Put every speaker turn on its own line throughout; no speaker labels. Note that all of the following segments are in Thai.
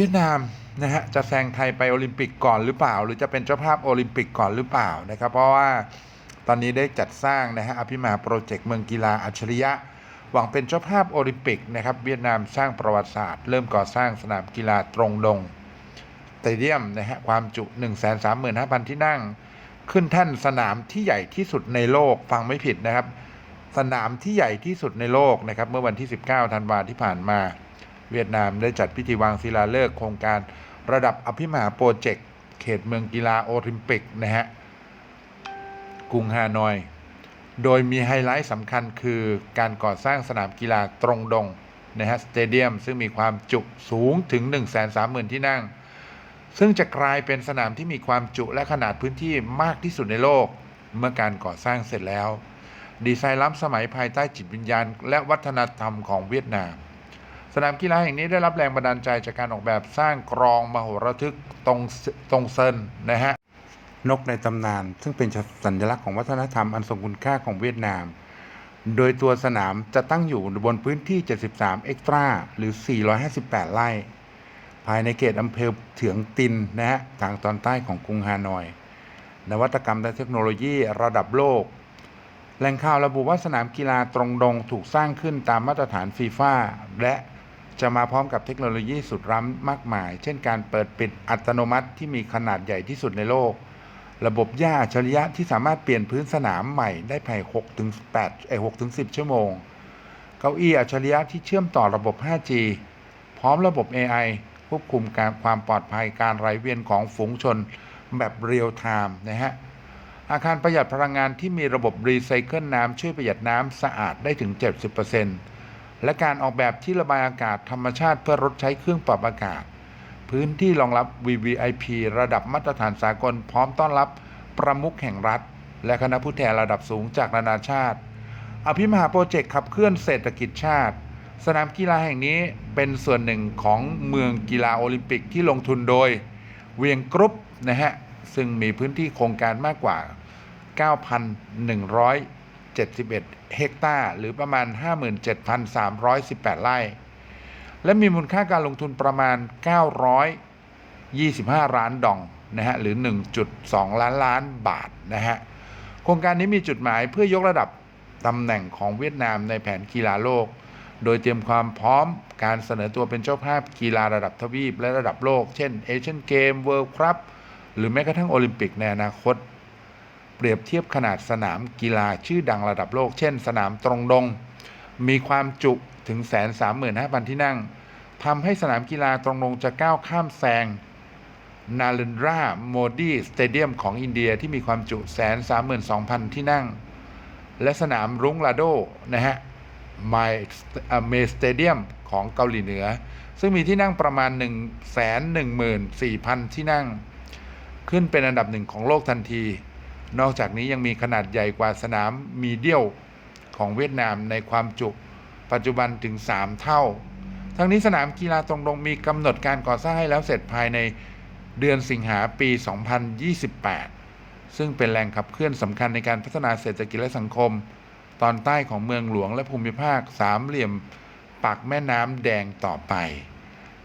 เวียดนามนะฮะจะแซงไทยไปโอลิมปิกก่อนหรือเปล่า หรือจะเป็นเจ้าภาพโอลิมปิกก่อนหรือเปล่านะครับเพราะว่าตอนนี้ได้จัดสร้างนะฮะอภิมหาโปรเจกต์เมืองกีฬาอัจฉริยะ หวังเป็นเจ้าภาพโอลิมปิกนะครับเวียดนามสร้างประวัติศาสตร์ เริ่มก่อสร้างสนามกีฬาตรงดงสเตเดียมนะฮะความจุ 135,000 ที่นั่ง ขึ้นแท่านสนามที่ใหญ่ที่สุดในโลกฟังไม่ผิดนะครับ สนามที่ใหญ่ที่สุดในโลกนะครับเมื่อวันที่ 19 ธันวาที่ผ่านมา เวียดนามได้จัดพิธีวางศิลาฤกษ์โครงการระดับอภิมหาโปรเจกต์ เขตเมืองกีฬาโอลิมปิกนะฮะกรุงฮานอย โดยมีไฮไลท์สำคัญคือการก่อสร้างสนามกีฬาตรงดงนะฮะสเตเดียมซึ่งมีความจุสูงถึง 130,000 ที่นั่ง ซึ่งจะกลายเป็นสนามที่มีความจุและขนาดพื้นที่มากที่สุดในโลก เมื่อการก่อสร้างเสร็จแล้ว ดีไซน์ล้ำสมัยภายใต้จิตวิญญาณ และวัฒนธรรมของเวียดนาม สนามกีฬาแห่งนี้ได้รับแรงบันดาลใจจากการออกแบบสร้างกรองมโหระทึกตรงตรงเซินนะฮะนกในตำนาน ซึ่งเป็นสัญลักษณ์ของวัฒนธรรมอันทรงคุณค่าของเวียดนาม โดยตัวสนามจะตั้งอยู่บนพื้นที่ 73 เอ็กตราหรือ 458 ไร่ ภายในเขตอำเภอเถืองตินนะฮะทางตอนใต้ของกรุงฮานอย นวัตกรรมและเทคโนโลยีระดับโลก แหล่งข่าวระบุว่าสนามกีฬาตรงดงถูกสร้างขึ้นตามมาตรฐานฟีฟ่าและ จะมาพร้อมกับเทคโนโลยีสุดล้ำมากมาย เช่นการเปิดปิดอัตโนมัติที่มีขนาดใหญ่ที่สุดในโลก ระบบหญ้าอัจฉริยะที่สามารถเปลี่ยนพื้นสนามใหม่ได้ภาย6ถึง8เอ6ถึง10 ชั่วโมง เก้าอี้อัจฉริยะที่เชื่อมต่อระบบ 5G พร้อมระบบ AI ควบคุมการความปลอดภัยการไหลเวียนของฝูงชนแบบเรียลไทม์นะฮะอาคารประหยัดพลังงานที่มีระบบรีไซเคิลน้ำช่วยประหยัดน้ำสะอาดได้ถึง 70% และการออกแบบที่ระบายอากาศธรรมชาติเพื่อลดใช้เครื่องปรับอากาศ พื้นที่รองรับ VVIP ระดับมาตรฐานสากลพร้อมต้อนรับประมุขแห่งรัฐ และคณะผู้แทนระดับสูงจากนานาชาติ อภิมหาโปรเจกต์ขับเคลื่อนเศรษฐกิจชาติ สนามกีฬาแห่งนี้เป็นส่วนหนึ่งของเมืองกีฬาโอลิมปิกที่ลงทุนโดย เวียงกรุ๊ปนะฮะซึ่งมีพื้นที่โครงการมากกว่า 9,171 เฮกตาร์ หรือประมาณ 57,318 ไร่ และมีมูลค่าการลงทุนประมาณ 925 ล้านดองนะฮะหรือ 1.2 ล้านล้านบาทนะฮะโครงการนี้มีจุดหมายเพื่อยกระดับตำแหน่งของเวียดนามในแผนกีฬาโลก โดยเตรียมความพร้อมการเสนอตัวเป็นเจ้าภาพกีฬาระดับทวีปและระดับโลก เช่นเอเชียนเกมเวิลด์ครับหรือแม้กระทั่งโอลิมปิกในอนาคต เปรียบเทียบขนาดสนามกีฬาชื่อดังระดับโลก เช่น สนามตรงดง มีความจุถึงแสนสามหมื่นห้าพันที่นั่งทำให้สนามกีฬาตรงดงจะก้าวข้ามแซงนาเลนราโมดีสเตเดียมของอินเดียที่มีความจุแสนสามหมื่นสองพันที่นั่ง และสนามรุ้งลาโดนะฮะไมเมสเตเดียมของเกาหลีเหนือ ซึ่งมีที่นั่งประมาณ 1 1 4 0 0 0 ที่นั่ง ขึ้นเป็นอันดับหนึ่งของโลกทันที นอกจากนี้ยังมีขนาดใหญ่กว่าสนามมีเดียลของเวียดนามในความจุปัจจุบันถึง 3 เท่า ทั้งนี้สนามกีฬาตรงดงมีกำหนดการก่อสร้างให้แล้วเสร็จภายในเดือนสิงหาปี 2028 ซึ่งเป็นแหล่งขับเคลื่อนสำคัญในการพัฒนาเศรษฐกิจและสังคม ตอนใต้ของเมืองหลวงและภูมิภาคสามเหลี่ยมปากแม่น้ำแดงต่อไป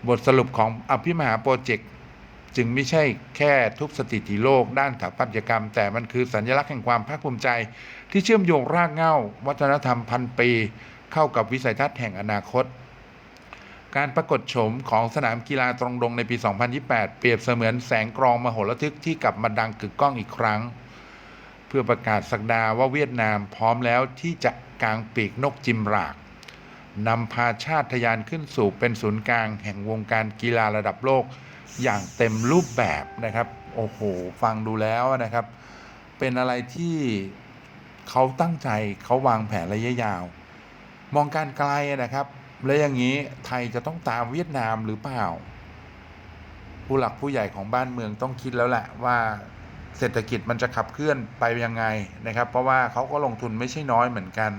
บทสรุปของอภิมหาโปรเจกต์ จึงไม่ใช่แค่ทุบสถิติโลกด้านสถาปัตยกรรม แต่มันคือสัญลักษณ์แห่งความภาคภูมิใจ ที่เชื่อมโยงรากเหง้า วัฒนธรรมพันปี เข้ากับวิสัยทัศน์แห่งอนาคต การปรากฏโฉมของสนามกีฬาตรงดงในปี 2028 เปรียบเสมือนแสงกรองมโหระทึกที่กลับมาดังกึกก้องอีกครั้ง เพื่อประกาศสักดาว่าเวียดนามพร้อมแล้วที่จะกางปีกนกจิมรากนำพาชาติทะยานขึ้นสู่เป็นศูนย์กลางแห่งวงการกีฬาระดับโลก อย่างเต็มรูปแบบนะครับ โอ้โห ฟังดูแล้วนะครับ เป็นอะไรที่เขาตั้งใจเขาวางแผนระยะยาว มองการไกลนะครับ และอย่างนี้ไทยจะต้องตามเวียดนามหรือเปล่า ผู้หลักผู้ใหญ่ของบ้านเมืองต้องคิดแล้วแหละว่าเศรษฐกิจมันจะขับเคลื่อนไปยังไงนะครับ เพราะว่าเขาก็ลงทุนไม่ใช่น้อยเหมือนกัน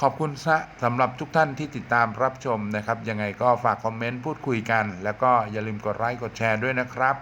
ขอบคุณซะสำหรับทุกท่านที่ติดตามรับชมนะครับ ยังไงก็ฝากคอมเมนต์พูดคุยกัน แล้วก็อย่าลืมกดไลค์กดแชร์ด้วยนะครับ